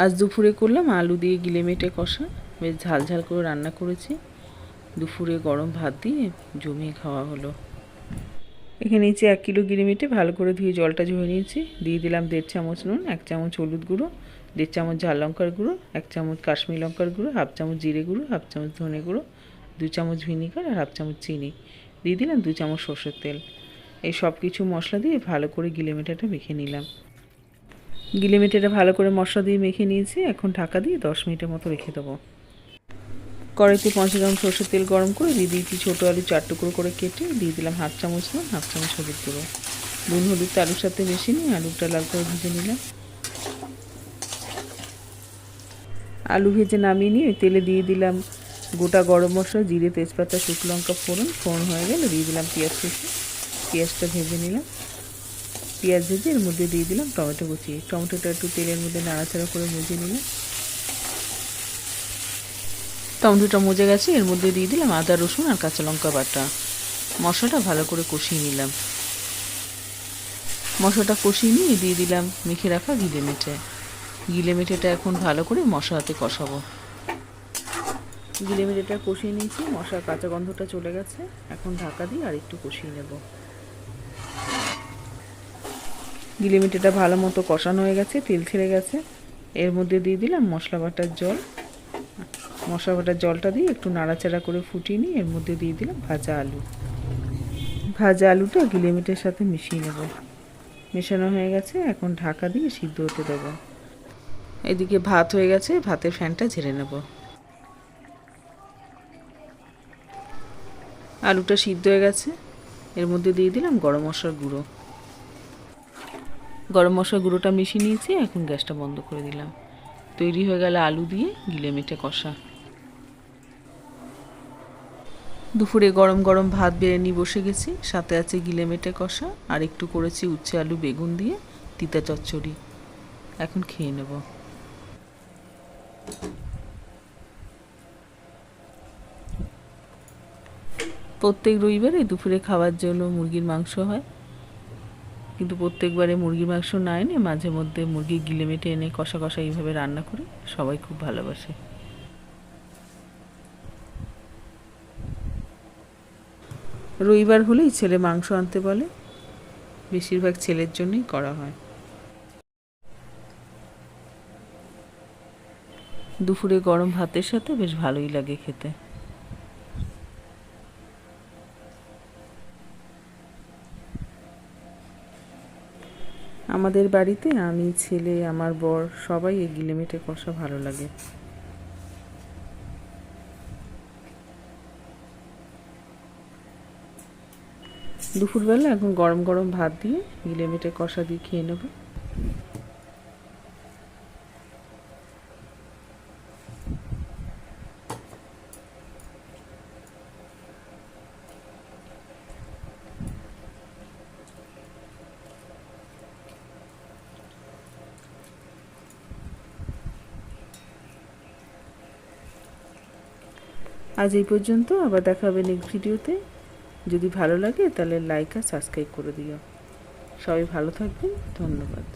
আজ দুপুরে করলাম আলু দিয়ে গিলে মেটে কষা। বেশ ঝাল ঝাল করে রান্না করেছি। দুপুরে গরম ভাত দিয়ে জমিয়ে খাওয়া হলো। এখানে নিচে এক কিলো গিলে গিরিমিটে ভালো করে ধুয়ে জলটা ঝরে নিয়েছি। দিয়ে দিলাম দেড় চামচ নুন, এক চামচ হলুদ গুঁড়ো, দেড় চামচ ঝাল লঙ্কার গুঁড়ো, এক চামচ কাশ্মীর লঙ্কার গুঁড়ো, হাফ চামচ জিরে গুঁড়ো, হাফ চামচ ধনে গুঁড়ো, দু চামচ ভিনিগার আর হাফ চামচ চিনি। দিয়ে দিলাম দু চামচ সর্ষের তেল। এই সব কিছু মশলা দিয়ে ভালো করে গিলে গিলেমেটাটা মেখে নিলাম। গিলেমেটেটা ভালো করে মশলা দিয়ে মেখে নিয়েছি। এখন ঢাকা দিয়ে দশ মিনিটের মতো রেখে দেবো। কড়াইতে পঞ্চাশ গ্রাম সরষের তেল গরম করে দিয়ে দিয়েছি ছোটো আলু চার টুকরো করে কেটে দিয়ে দিলাম হাফ চামচ নুন, হাফ চামচ হলুদ গুঁড়ো। নুন, হলুদটা আলুর সাথে বেশি নিয়ে আলুটা লাল করে ভেজে নিলাম। আলু ভেজে নামিয়ে নিয়ে তেলে দিয়ে দিলাম গোটা গরম মশলা, জিরে, তেজপাতা, শুকনো লঙ্কা, ফোড়ন। ফোড়ন হয়ে গেলে দিয়ে দিলাম পেঁয়াজ কুচি। পেঁয়াজটা ভেজে নিলাম। পেঁয়াজ ভেজে এর মধ্যে দিয়ে দিলাম টমেটো কুচি। টমেটোটা একটু তেলের মধ্যে নাড়াচাড়া করে ভেজে নিলাম। টমেটোটা মজে গেছে, এর মধ্যে দিয়ে দিলাম আদা, রসুন আর কাঁচা লঙ্কা বাটা। মশলাটা ভালো করে কষিয়ে নিলাম। মশলাটা কষিয়ে নিয়ে দিয়ে দিলাম মেখে রাখা গিলে মেটে। গিলে মেটেটা এখন ভালো করে মশলাতে কষাবো। গিলে মেটেটা কষিয়ে নিয়েছি, মশলার কাঁচা গন্ধটা চলে গেছে। এখন ঢাকা দিয়ে আর একটু কষিয়ে নেব। গিলে মেটেটা ভালো মতো কষানো হয়ে গেছে, তেল ছেড়ে গেছে। এর মধ্যে দিয়ে দিলাম মশলা বাটার জল। মশলা বাটার জলটা দিয়ে একটু নাড়াচাড়া করে ফুটিয়ে নিয়ে এর মধ্যে দিয়ে দিলাম ভাজা আলু। ভাজা আলুটা গিলিমিটের সাথে মিশিয়ে নেব। মেশানো হয়ে গেছে, এখন ঢাকা দিয়ে সিদ্ধ হতে দেবো। এদিকে ভাত হয়ে গেছে, ভাতের ফ্যানটা ঝেড়ে নেব। আলুটা সিদ্ধ হয়ে গেছে। এর মধ্যে দিয়ে দিলাম গরম মশলার গুঁড়ো। গরম মশলার গুঁড়োটা মিশিয়ে নিয়েছি, এখন গ্যাসটা বন্ধ করে দিলাম। তৈরি হয়ে গেল আলু দিয়ে গিলে মেটে কষা। দুপুরে গরম গরম ভাত বেড়ে নিয়ে বসে গেছি, সাথে আছে গিলে মেটে কষা, আর একটু করেছি উচ্ছে আলু বেগুন দিয়ে তিতা চচ্চড়ি। এখন খেয়ে নেব। প্রত্যেক রবিবারে দুপুরে খাওয়ার জন্য মুরগির মাংস হয়। কিন্তু প্রত্যেকবারে মুরগির মাংস না এনে মাঝে মধ্যে মুরগি গিলে মেটে এনে কষা কষা এইভাবে রান্না করি। সবাই খুব ভালোবাসে। রবিবার হলেই ছেলে মাংস আনতে বলে। বেশিরভাগ ছেলের জন্যই করা হয়। দুপুরে গরম ভাতের সাথে বেশ ভালোই লাগে খেতে। আমাদের বাড়িতে আমি, ছেলে, আমার বর, সবাই এই গিলেমেটে কষা ভালো লাগে। দুপুরবেলা এখন গরম গরম ভাত দিয়ে গিলে গিলেমেটে কষা দিয়ে খেয়ে নেব। আজ এই পর্যন্ত, আবার দেখা হবে নেক্সট ভিডিওতে যদি ভালো লাগে, তাহলে লাইক আর সাবস্ক্রাইব করে দিও। সবাই ভালো থাকবেন, ধন্যবাদ।